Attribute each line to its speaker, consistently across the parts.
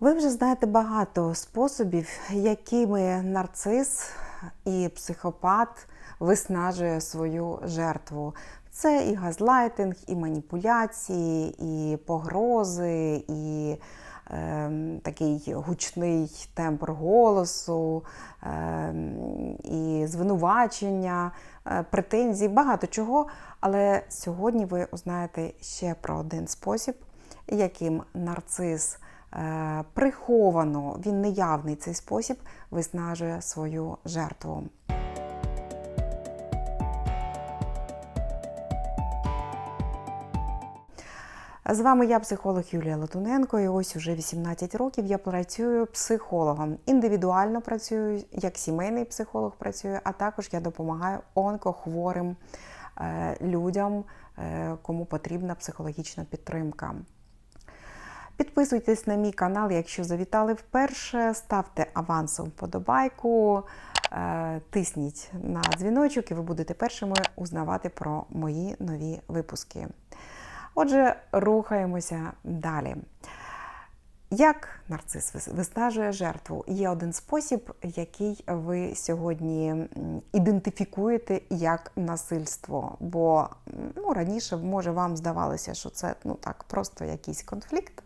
Speaker 1: Ви вже знаєте багато способів, якими нарцис і психопат виснажує свою жертву. Це і газлайтинг, і маніпуляції, і погрози, і е, такий гучний тембр голосу, е, і звинувачення, е, претензії, багато чого. Але сьогодні ви узнаєте ще про один спосіб, яким нарцис приховано, він неявний цей спосіб, виснажує свою жертву. З вами я, психолог Юлія Латуненко, і ось уже 18 років я працюю психологом. Індивідуально працюю, як сімейний психолог працюю, а також я допомагаю онкохворим е, людям, е, кому потрібна психологічна підтримка. Підписуйтесь на мій канал, якщо завітали вперше, ставте авансом вподобайку, е, тисніть на дзвіночок, і ви будете першими узнавати про мої нові випуски. Отже, рухаємося далі. Як нарцис вис- виснажує жертву? Є один спосіб, який ви сьогодні ідентифікуєте як насильство. Бо ну, раніше, може, вам здавалося, що це ну, так, просто якийсь конфлікт,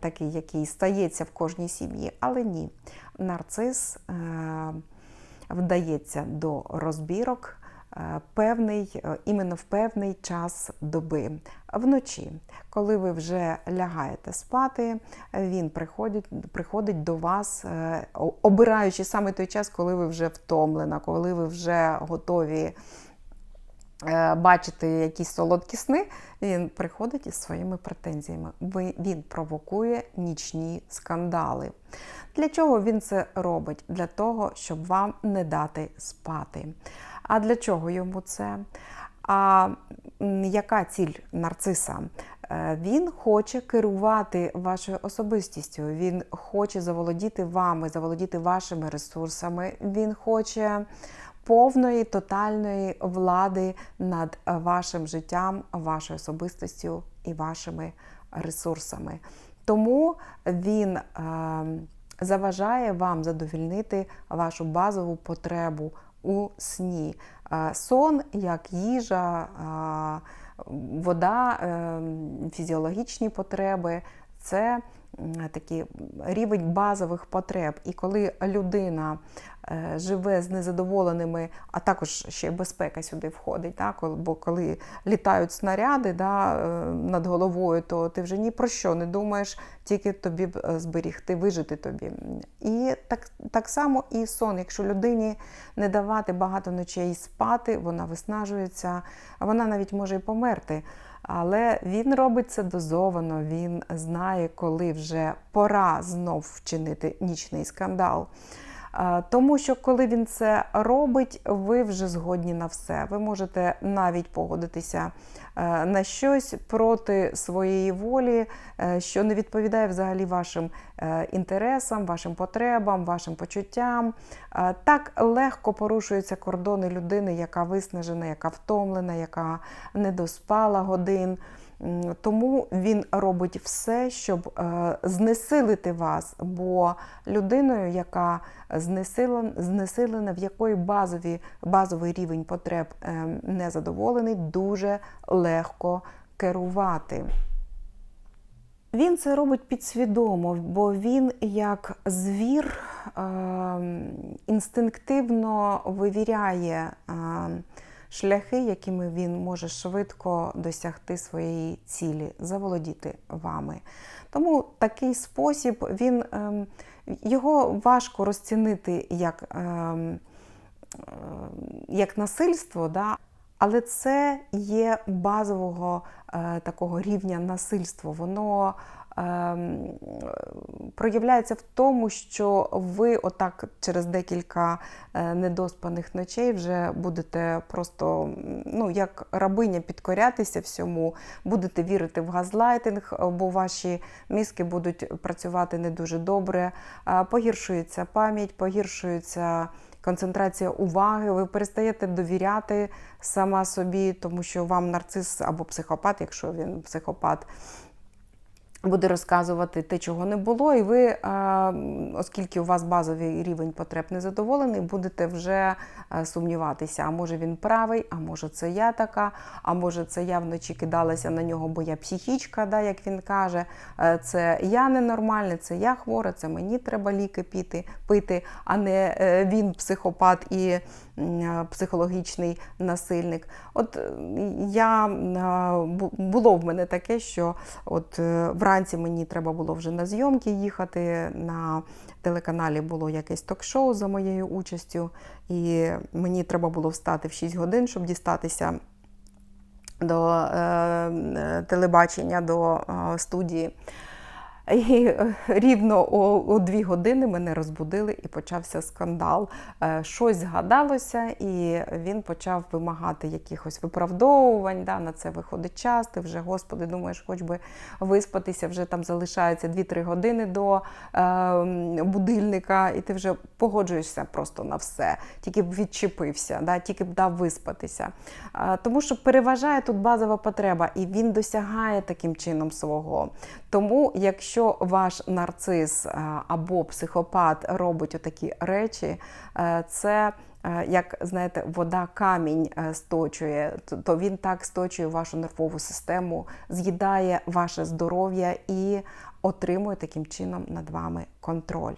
Speaker 1: такий, який стається в кожній сім'ї, але ні. Нарцис е, вдається до розбірок е, певний, е, іменно в певний час доби. Вночі, коли ви вже лягаєте спати, він приходить, приходить до вас, е, обираючи саме той час, коли ви вже втомлена, коли ви вже готові е, бачити якісь солодкі сни, він приходить із своїми претензіями. Він провокує нічні скандали. Для чого він це робить? Для того, щоб вам не дати спати. А для чого йому це? А яка ціль нарциса? Е, Він хоче керувати вашою особистістю, він хоче заволодіти вами, заволодіти вашими ресурсами. Він хоче повної тотальної влади над вашим життям, вашою особистістю і вашими ресурсами. Тому він е, заважає вам задовільнити вашу базову потребу у сні. Е, Сон як їжа, е, вода, е, фізіологічні потреби це такий рівень базових потреб. І коли людина е, живе з незадоволеними, а також ще безпека сюди входить, коли- бо коли літають снаряди да, е, над головою, то ти вже ні про що не думаєш, тільки тобі е, зберігти, вижити тобі. І так, так само і сон. Якщо людині не давати багато ночей спати, вона виснажується, вона навіть може і померти. Але він робить це дозовано, він знає, коли вже пора знов вчинити нічний скандал. Е, Тому що коли він це робить, ви вже згодні на все. Ви можете навіть погодитися е, на щось проти своєї волі, е, що не відповідає взагалі вашим інтересам, вашим потребам, вашим почуттям. Так легко порушуються кордони людини, яка виснажена, яка втомлена, яка не доспала годин. Тому він робить все, щоб е, знесилити вас. Бо людиною, яка знесилена, в якої базові, базовий рівень потреб е, незадоволений, дуже легко керувати. Він це робить підсвідомо, бо він як звір е, інстинктивно вивіряє е, шляхи, якими він може швидко досягти своєї цілі, заволодіти вами. Тому такий спосіб він, е, його важко розцінити як, е, е, як насильство. Да? Але це є базового е, такого рівня насильства. Воно проявляється в тому, що ви отак через декілька е, недоспаних ночей вже будете просто ну, як рабиня підкорятися всьому, будете вірити в газлайтинг, бо ваші мізки будуть працювати не дуже добре, е, погіршується пам'ять, погіршується концентрація уваги, ви перестаєте довіряти сама собі, тому що вам нарцис або психопат, якщо він психопат, буде розказувати те, чого не було, і ви, оскільки у вас базовий рівень потреб не задоволений, будете вже е, сумніватися, а може він правий, а може це я така, а може це я вночі кидалася на нього, бо я психічка, да, як він каже, Е, це я ненормальний, це я хвора, це мені треба ліки піти, пити, а не е, він психопат і психологічний насильник. От е, я було в мене таке, що от е, вранці мені треба було вже на зйомки їхати. На телеканалі було якесь ток-шоу за моєю участю, і мені треба було встати в 6 годин, щоб дістатися до е, е, телебачення, до е, студії. І е, рівно о, о дві години мене розбудили і почався скандал. Е, Щось згадалося, і він почав вимагати якихось виправдовувань. Да, на це виходить час. Ти вже, господи, думаєш, хоч би виспатися, вже там залишається 2-3 години до е, будильника, і ти вже погоджуєшся просто на все, тільки б відчепився, да, тільки б дав виспатися. Е, Тому що переважає тут базова потреба, і він досягає таким чином свого. Тому, якщо ваш нарцис е, або психопат робить отакі речі, е, це е, як знаєте, вода камінь сточує, то- то він так сточує вашу нервову систему, з'їдає ваше здоров'я і отримує таким чином над вами контроль.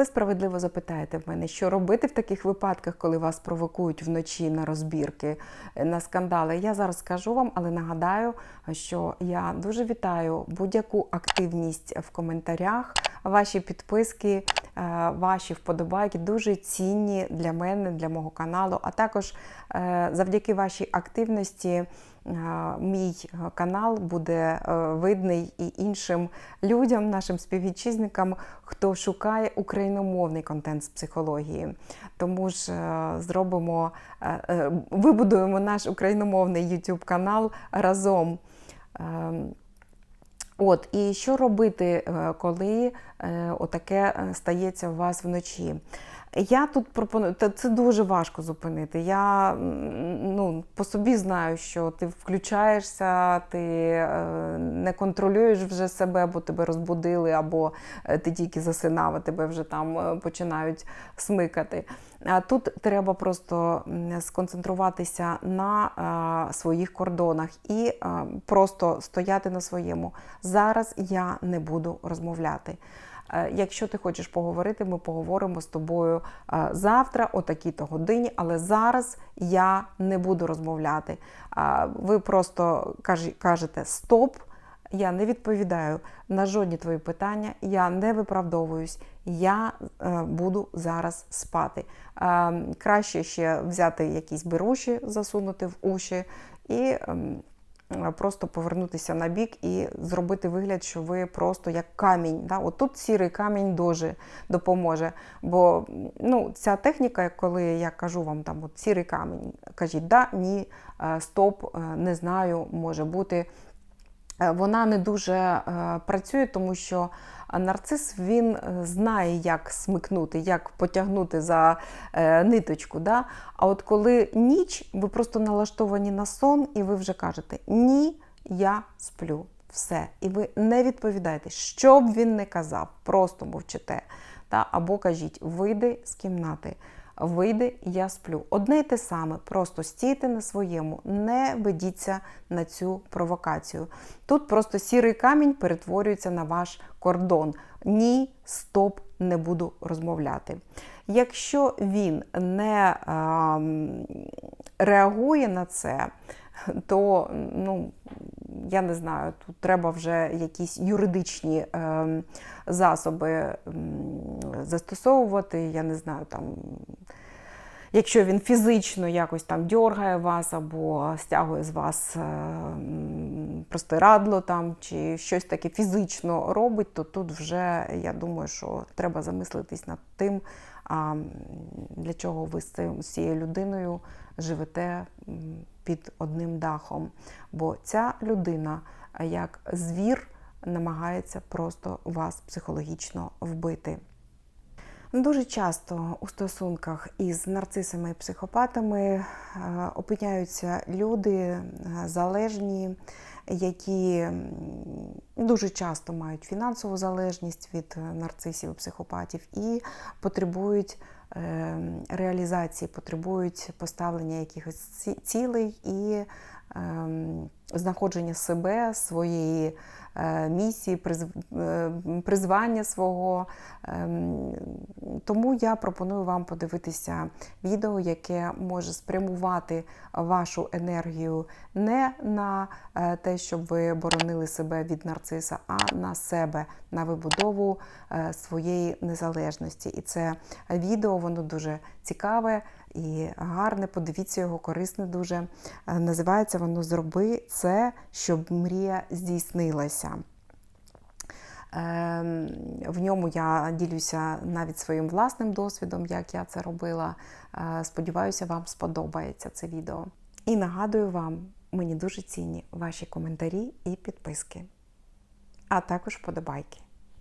Speaker 1: Ви справедливо запитаєте в мене, що робити в таких випадках, коли вас провокують вночі на розбірки, е, на скандали. Я зараз скажу вам, але нагадаю, що я дуже вітаю будь-яку активність в коментарях. Ваші підписки, ваші вподобайки дуже цінні для мене, для мого каналу. А також е, завдяки вашій активності е, мій канал буде е, видний і іншим людям, нашим співвітчизникам, хто шукає україномовний контент з психології. Тому ж е, зробимо, е, е, вибудуємо наш україномовний YouTube канал разом. От, і що робити, е, коли е, отаке е, стається у вас вночі? Я тут пропоную, та це дуже важко зупинити. Я ну, по собі знаю, що ти включаєшся, ти е, не контролюєш вже себе, бо тебе розбудили, або е, ти тільки засинав, а тебе вже там е, починають смикати. А тут треба просто сконцентруватися на своїх кордонах і просто стояти на своєму. Зараз я не буду розмовляти. Е, Якщо ти хочеш поговорити, ми поговоримо з тобою е, завтра, о такій-то годині, але зараз я не буду розмовляти. Ви просто кажете стоп. Я не відповідаю на жодні твої питання, я не виправдовуюсь, я е, буду зараз спати. Е, краще ще взяти якісь беруші, засунути в уші і ем, е, просто повернутися на бік і зробити вигляд, що ви просто як камінь. Да? От тут сірий камінь дуже допоможе. Бо ну, ця техніка, коли я кажу вам там от сірий камінь, кажіть да, ні, е, стоп, е, не знаю, може бути. Е, Вона не дуже е, працює, тому що нарцис він е, знає, як смикнути, як потягнути за ниточку. Да? А от коли ніч, ви просто налаштовані на сон, і ви вже кажете Ні, я сплю. Все. І ви не відповідаєте, що б він не казав, просто мовчите. Та? Або кажіть, вийди з кімнати. Вийди, я сплю. Одне й те саме, просто стійте на своєму, не ведіться на цю провокацію. Тут просто сірий камінь перетворюється на ваш кордон. Ні, стоп, не буду розмовляти. Якщо він не ем, реагує на це, то ну, я не знаю, тут треба вже якісь юридичні ем, засоби ем, застосовувати. Я не знаю, там, якщо він фізично якось там дьоргає вас або стягує з вас ем, простирадло там, чи щось таке фізично робить, то тут вже я думаю, що треба замислитись над тим, для чого ви з цією людиною живете під одним дахом. Бо ця людина, як звір, намагається просто вас психологічно вбити. Дуже часто у стосунках із нарцисами і психопатами е, опиняються люди е, залежні, які дуже часто мають фінансову залежність від е, нарцисів і психопатів і потребують реалізації, потребують поставлення якихось ці- цілей і ем, знаходження себе, своєї місії, е, призвання свого. Ем, Тому я пропоную вам подивитися відео, яке може спрямувати вашу енергію не на е, те, щоб ви боронили себе від нарциса, а на себе, на вибудову е, своєї незалежності. І це відео воно дуже цікаве і гарне. Подивіться його, корисне дуже. Е, Називається воно Зроби це, щоб мрія здійснилася. Ем, В ньому я ділюся навіть своїм власним досвідом, як я це робила. Е, Сподіваюся, вам сподобається це відео. І нагадую вам, мені дуже цінні ваші коментарі і підписки, а також вподобайки.